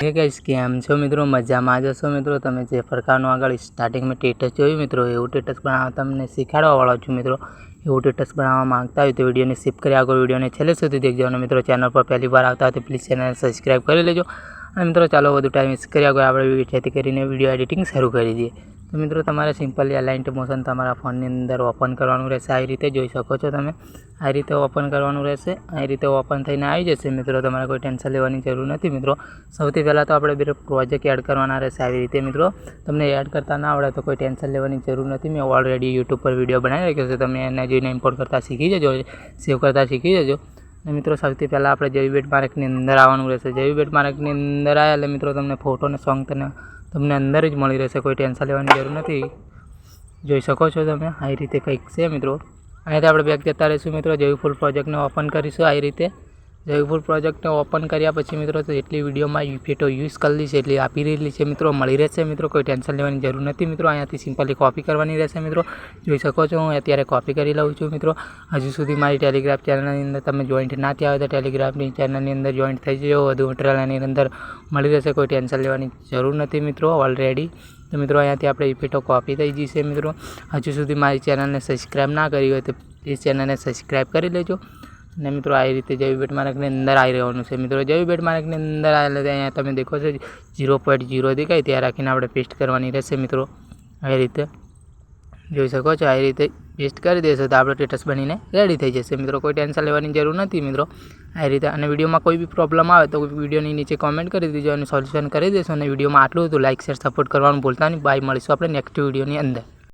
હે ગાઈસ કેમ છો મિત્રો? મજામાં જ હશો મિત્રો? તમે જે પ્રકારનું આગળ સ્ટાર્ટિંગમાં ટેટસ જોયું મિત્રો, એવું ટેટસ બનાવવા તમને શીખાડવા વાળો છું મિત્રો. એવું ટેટસ બનાવવા માંગતા હોય તો વિડીયોને સ્કીપ કરી, આગળ વિડીયોને છેલ્લે સુધી દેખજો મિત્રો ચેનલ પર પહેલી વાર આવતા હોય તો પ્લીઝ ચેનલ સબસ્ક્રાઈબ કરી લેજો. અને મિત્રો ચાલો વધુ ટાઈમ વેસ્ટ કરી આગળ આપણે જેથી કરીને વીડિયો એડિટિંગ શરૂ કરી દઈએ. તો મિત્રો, તમારે સિમ્પલી અલાઇન્ટ મોશન તમારા ફોનની અંદર ઓપન કરવાનું રહેશે. આવી રીતે જોઈ શકો છો તમે. આ રીતે ઓપન કરવાનું રહેશે. આ રીતે ઓપન થઈને આવી જશે. મિત્રો, તમારે કોઈ ટેન્શન લેવાની જરૂર નથી. મિત્રો, સૌથી પહેલાં તો આપણે બે પ્રોજેક્ટ એડ કરવાના રહેશે આવી રીતે. મિત્રો, તમને એડ કરતા ના આવડે તો કોઈ ટેન્શન લેવાની જરૂર નથી. મેં ઓલરેડી યુટ્યુબ પર વીડિયો બનાવી રાખ્યો છે. તમે એને જોઈને ઇમ્પોર્ટ કરતાં શીખી જજો સેવ કરતાં શીખી જજો. અને મિત્રો, સૌથી પહેલાં આપણે જેવી બેટ માર્કની અંદર આવવાનું રહેશે. જેવી બેટ માર્કની અંદર આવ્યા એટલે મિત્રો, તમને ફોટો અને સોંગ તને તમને અંદર જ મળી રહેશે, કોઈ ટેન્શન લેવાની જરૂર નથી. જોઈ શકો છો તમે, આ રીતે કંઈક છે મિત્રો. અહીંયાથી આપણે બેગ જતા રહીશું મિત્રો, જેવી ફૂલ પ્રોજેક્ટને ઓપન કરીશું આ રીતે. ફૂલ પ્રોજેક્ટને ઓપન કર્યા પછી મિત્રો તો જેટલી વિડીયોમાં ફેટો યુઝ કરેલી છે, એટલી આપી રહેલી છે મિત્રો, મળી રહેશે મિત્રો, કોઈ ટેન્શન લેવાની જરૂર નથી મિત્રો, અહીંયાથી સિમ્પલી કોપી કરવાની રહેશે મિત્રો. જોઈ શકો છો, હું અત્યારે કોપી કરી લઉં છું મિત્રો. હજુ સુધી મારી ટેલિગ્રાફ ચેનલની અંદર તમે જોઈન્ટ ના થયા હોય તો ટેલિગ્રાફની ચેનલની અંદર જોઈન્ટ થઈ જજો. વધુ મટીરિયલ એની અંદર મળી રહેશે, કોઈ ટેન્શન લેવાની જરૂર નથી મિત્રો ઓલરેડી તો મિત્રો, અહીંયાથી આપણે ઇફેક્ટો કોપી થઈ જશે મિત્રો. હજુ સુધી મારી ચેનલને સબસ્ક્રાઈબ ના કરી હોય તો પ્લીઝ ચેનલને સબસ્ક્રાઈબ કરી લેજો. અને મિત્રો આવી રીતે જેવી બેટ માર્કની અંદર આવી રહેવાનું છે. મિત્રો જેવી બેટ માર્કની અંદર આવેલા અહીંયા તમે દેખો છો, ઝીરો પોઈન્ટ ઝીરો દેખાય, ત્યાં રાખીને આપણે પેસ્ટ કરવાની રહેશે મિત્રો. આવી રીતે જોઈ શકો છો આવી રીતે પેસ્ટ કરી દેશો તો આપણો સ્ટેટસ બનીને રેડી થઈ જશે. મિત્રો કોઈ ટેન્શન લેવાની જરૂર નથી મિત્રો. આ રીતે અને વિડીયોમાં કોઈ બી પ્રોબ્લેમ આવે તો વિડીયોની નીચે કોમેન્ટ કરી દેજો અને સોલ્યુશન કરી દેશો અને વિડીયોમાં આટલું હતું. લાઇક શેર સપોર્ટ કરવાનું ભૂલતા નહીં. બાય મળીશું આપણે નેક્સ્ટ વિડીયોની અંદર.